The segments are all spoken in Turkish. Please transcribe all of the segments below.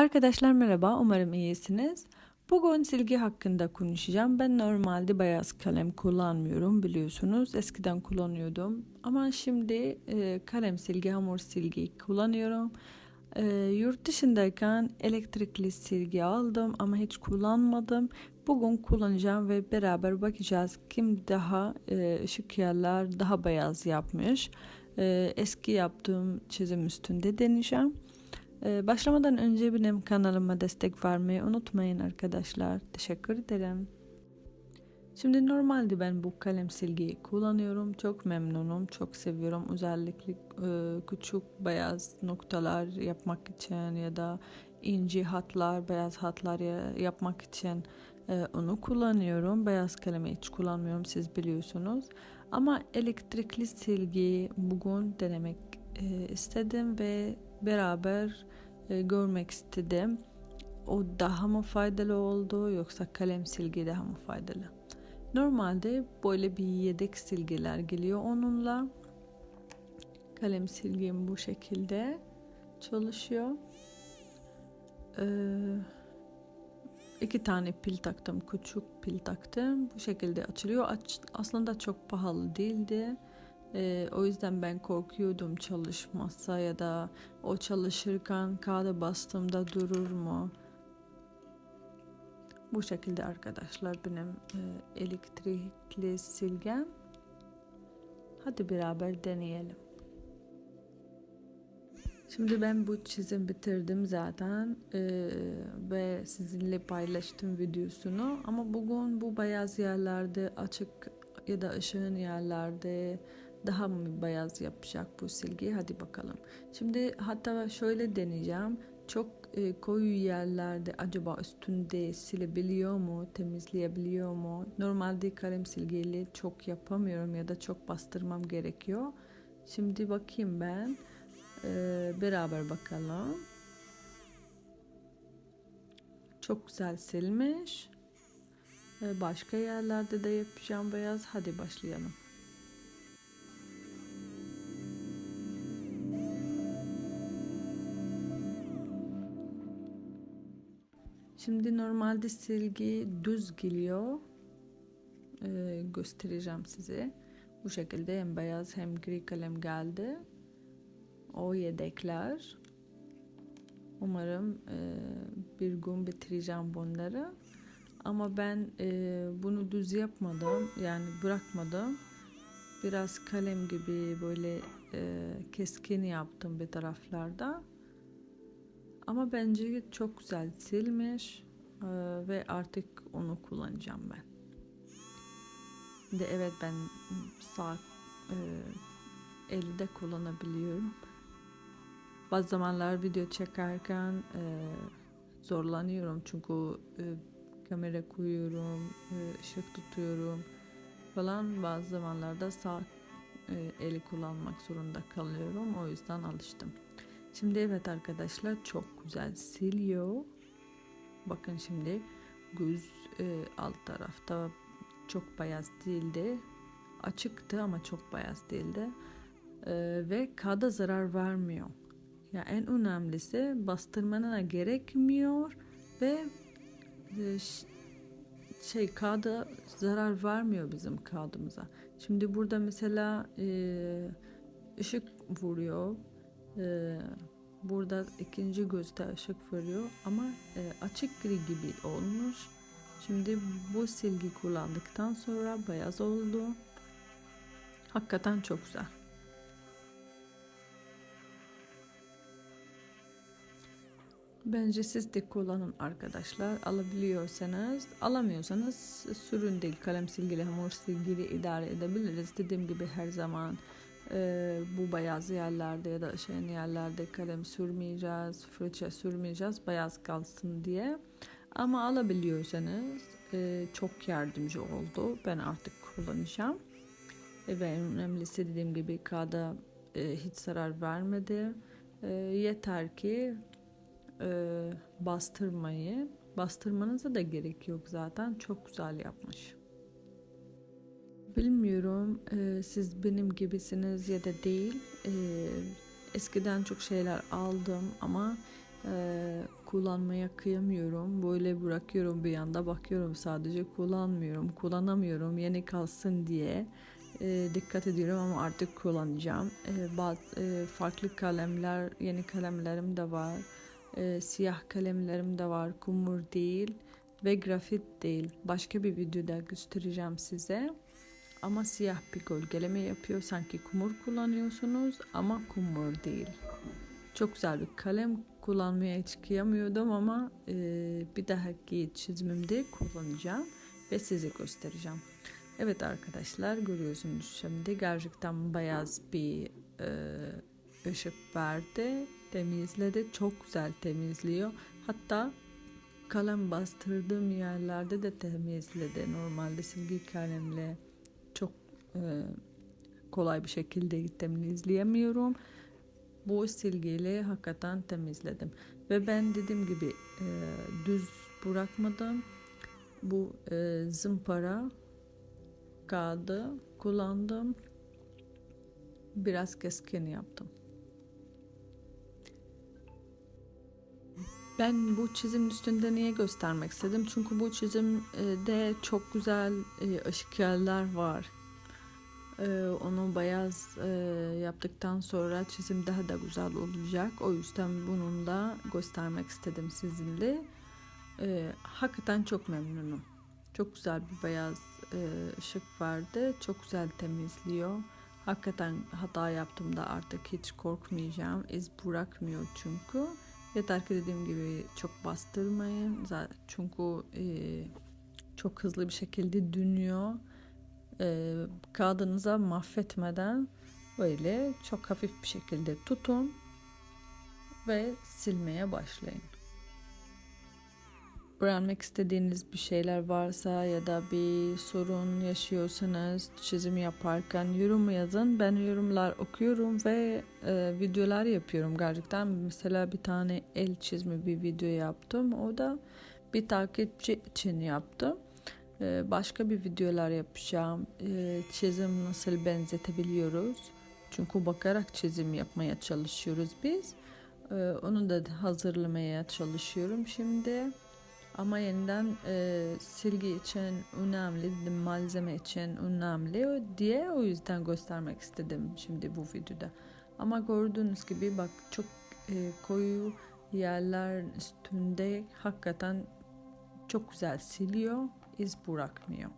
Arkadaşlar merhaba, umarım iyisiniz. Bugün silgi hakkında konuşacağım. Ben normalde beyaz kalem kullanmıyorum biliyorsunuz. Eskiden kullanıyordum. Ama şimdi e, kalem silgi, hamur silgi kullanıyorum. E, yurt dışındayken elektrikli silgi aldım ama hiç kullanmadım. Bugün kullanacağım ve beraber bakacağız kim daha e, ışık yerler daha beyaz yapmış. E, eski yaptığım çizim üstünde deneyeceğim. Ee, başlamadan önce benim kanalıma destek vermeyi unutmayın arkadaşlar. Teşekkür ederim. Şimdi normalde ben bu kalem silgiyi kullanıyorum. Çok memnunum, çok seviyorum. Özellikle e, küçük beyaz noktalar yapmak için ya da ince hatlar, beyaz hatlar yapmak için e, onu kullanıyorum. Beyaz kalemi hiç kullanmıyorum siz biliyorsunuz. Ama elektrikli silgi bugün denemek e, istedim ve beraber e, görmek istedim. O daha mı faydalı oldu yoksa kalem silgi daha mı faydalı? Normalde böyle bir yedek silgiler geliyor onunla. Kalem silgim bu şekilde çalışıyor. Ee, iki tane pil taktım, küçük pil taktım. Bu şekilde açılıyor. Aç, aslında çok pahalı değildi. Ee, o yüzden ben korkuyordum çalışmazsa ya da o çalışırken kağıda bastığımda durur mu? Bu şekilde arkadaşlar benim e, elektrikli silgem. Hadi beraber deneyelim. Şimdi ben bu çizim bitirdim zaten e, ve sizinle paylaştım videosunu ama bugün bu beyaz yerlerde açık ya da ışığın yerlerde daha mı beyaz yapacak bu silgi? Hadi bakalım. Şimdi hatta şöyle deneyeceğim. Çok e, koyu yerlerde acaba üstünde silebiliyor mu, temizleyebiliyor mu? Normalde kalem silgiyle çok yapamıyorum ya da çok bastırmam gerekiyor. Şimdi bakayım ben. E, beraber bakalım. Çok güzel silmiş. E, başka yerlerde de yapacağım beyaz. Hadi başlayalım. Şimdi normalde silgi düz geliyor. Ee, göstereceğim size. Bu şekilde hem beyaz hem gri kalem geldi. O yedekler. Umarım e, bir gün bitireceğim bunları. Ama ben e, bunu düz yapmadım. Yani bırakmadım. Biraz kalem gibi böyle e, keskin yaptım bir taraflarda. Ama bence çok güzel silmiş ee, ve artık onu kullanacağım ben. De evet ben sağ e, eli de kullanabiliyorum. Bazı zamanlar video çekerken e, zorlanıyorum çünkü e, kamera koyuyorum, e, ışık tutuyorum falan. Bazı zamanlarda sağ e, eli kullanmak zorunda kalıyorum. O yüzden alıştım. Şimdi evet arkadaşlar çok güzel siliyor. Bakın şimdi göz e, alt tarafta çok beyaz değildi. Açıktı ama çok beyaz değildi. E, ve kağıda zarar vermiyor. Ya yani en önemlisi bastırmana gerekmiyor ve e, şey kağıda zarar vermiyor bizim kağıdımıza. Şimdi burada mesela e, ışık vuruyor ee, burada ikinci gözde ışık veriyor ama e, açık gri gibi olmuş. Şimdi bu silgi kullandıktan sonra beyaz oldu. Hakikaten çok güzel. Bence siz de kullanın arkadaşlar. Alabiliyorsanız, alamıyorsanız sürün değil kalem silgili, hamur silgili idare edebiliriz. Dediğim gibi her zaman e, bu beyaz yerlerde ya da şeyin yerlerde kalem sürmeyeceğiz, fırça sürmeyeceğiz beyaz kalsın diye. Ama alabiliyorsanız e, çok yardımcı oldu. Ben artık kullanacağım. E, ve en önemlisi dediğim gibi kağıda e, hiç zarar vermedi. E, yeter ki e, bastırmayı, bastırmanıza da gerek yok zaten. Çok güzel yapmış. Bilmiyorum e, siz benim gibisiniz ya da değil. E, eskiden çok şeyler aldım ama e, kullanmaya kıyamıyorum. Böyle bırakıyorum bir yanda bakıyorum sadece kullanmıyorum. Kullanamıyorum yeni kalsın diye e, dikkat ediyorum ama artık kullanacağım. E, bazı e, farklı kalemler, yeni kalemlerim de var. E, siyah kalemlerim de var. Kumur değil ve grafit değil. Başka bir videoda göstereceğim size. Ama siyah bir gölgeleme yapıyor. Sanki kumur kullanıyorsunuz ama kumur değil. Çok güzel bir kalem kullanmaya hiç kıyamıyordum ama e, bir dahaki çizimimde kullanacağım ve size göstereceğim. Evet arkadaşlar görüyorsunuz şimdi gerçekten beyaz bir e, ışık verdi. Temizledi. Çok güzel temizliyor. Hatta kalem bastırdığım yerlerde de temizledi. Normalde silgi kalemle kolay bir şekilde temizleyemiyorum. Bu silgiyle hakikaten temizledim. Ve ben dediğim gibi e, düz bırakmadım. Bu e, zımpara kağıdı kullandım. Biraz keskin yaptım. Ben bu çizim üstünde niye göstermek istedim? Çünkü bu çizimde çok güzel e, ışık yerler var. E, onu beyaz e, yaptıktan sonra çizim daha da güzel olacak. O yüzden bunun da göstermek istedim sizinle. Hakikaten çok memnunum. Çok güzel bir beyaz ışık vardı. Çok güzel temizliyor. Hakikaten hata yaptığımda artık hiç korkmayacağım. İz bırakmıyor çünkü. Yeter ki dediğim gibi çok bastırmayın. Çünkü e, çok hızlı bir şekilde dönüyor. E, kağıdınıza mahvetmeden böyle çok hafif bir şekilde tutun ve silmeye başlayın öğrenmek istediğiniz bir şeyler varsa ya da bir sorun yaşıyorsanız çizim yaparken yorum yazın. Ben yorumlar okuyorum ve e, videolar yapıyorum gerçekten. Mesela bir tane el çizimi bir video yaptım. O da bir takipçi için yaptım. E, başka bir videolar yapacağım. E, çizim nasıl benzetebiliyoruz? Çünkü bakarak çizim yapmaya çalışıyoruz biz. E, onu da hazırlamaya çalışıyorum şimdi. Ama yeniden e, silgi için önemli, malzeme için önemli diye o yüzden göstermek istedim şimdi bu videoda. Ama gördüğünüz gibi bak çok e, koyu yerler üstünde hakikaten çok güzel siliyor, iz bırakmıyor.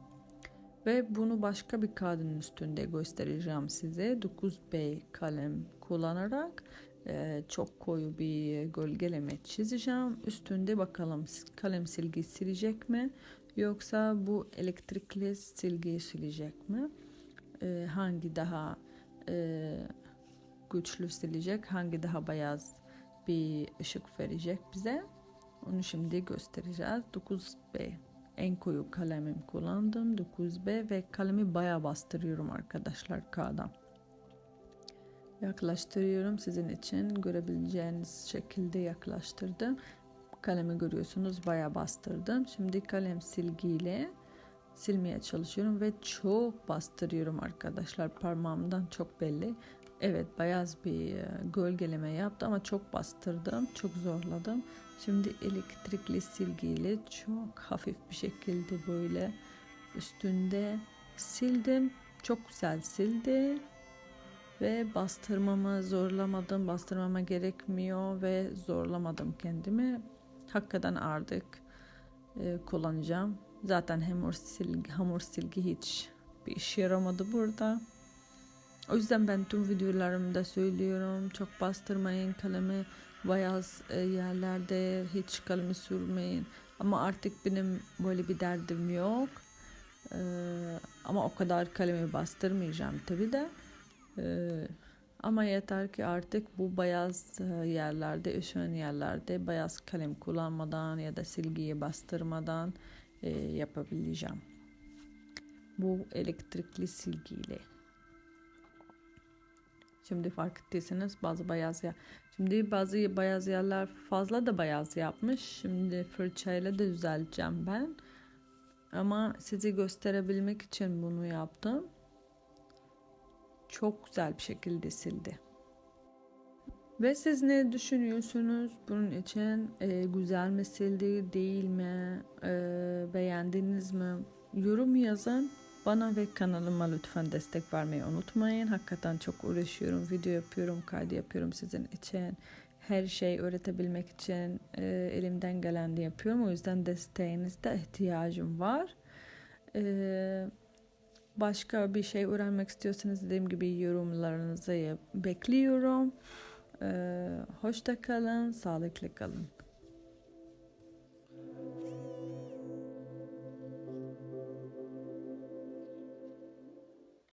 Ve bunu başka bir kağıdın üstünde göstereceğim size. 9B kalem kullanarak ee, çok koyu bir gölgeleme çizeceğim. Üstünde bakalım kalem silgi silecek mi yoksa bu elektrikli silgi silecek mi? Ee, hangi daha e, güçlü silecek, hangi daha beyaz bir ışık verecek bize? Onu şimdi göstereceğiz. 9B en koyu kalemim kullandım 9B ve kalemi baya bastırıyorum arkadaşlar kağıda yaklaştırıyorum. Sizin için görebileceğiniz şekilde yaklaştırdım. Kalemi görüyorsunuz baya bastırdım. Şimdi kalem silgiyle silmeye çalışıyorum ve çok bastırıyorum arkadaşlar. Parmağımdan çok belli evet beyaz bir e, gölgeleme yaptı ama çok bastırdım çok zorladım şimdi elektrikli silgiyle çok hafif bir şekilde böyle üstünde sildim çok güzel sildi ve bastırmamı zorlamadım, bastırmama gerekmiyor ve zorlamadım kendimi. Hakikaten artık e, kullanacağım. Zaten hamur silgi, hamur silgi hiç bir işe yaramadı burada. O yüzden ben tüm videolarımda söylüyorum. Çok bastırmayın kalemi beyaz e, yerlerde hiç kalemi sürmeyin. Ama artık benim böyle bir derdim yok. Ee, ama o kadar kalemi bastırmayacağım tabi de. Ee, ama yeter ki artık bu beyaz e, yerlerde, ışığın yerlerde beyaz kalem kullanmadan ya da silgiyi bastırmadan e, yapabileceğim. Bu elektrikli silgiyle. Şimdi fark ettiyseniz bazı beyaz ya. Şimdi bazı beyaz yerler fazla da beyaz yapmış. Şimdi fırçayla da düzelteceğim ben. Ama sizi gösterebilmek için bunu yaptım çok güzel bir şekilde sildi. Ve siz ne düşünüyorsunuz bunun için? E, güzel mi sildi, değil mi? E, beğendiniz mi? Yorum yazın. Bana ve kanalıma lütfen destek vermeyi unutmayın. Hakikaten çok uğraşıyorum. Video yapıyorum, kaydı yapıyorum sizin için. Her şey öğretebilmek için e, elimden geleni yapıyorum. O yüzden desteğinizde ihtiyacım var. E, başka bir şey öğrenmek istiyorsanız dediğim gibi yorumlarınızı bekliyorum. E, hoşça kalın, sağlıklı kalın.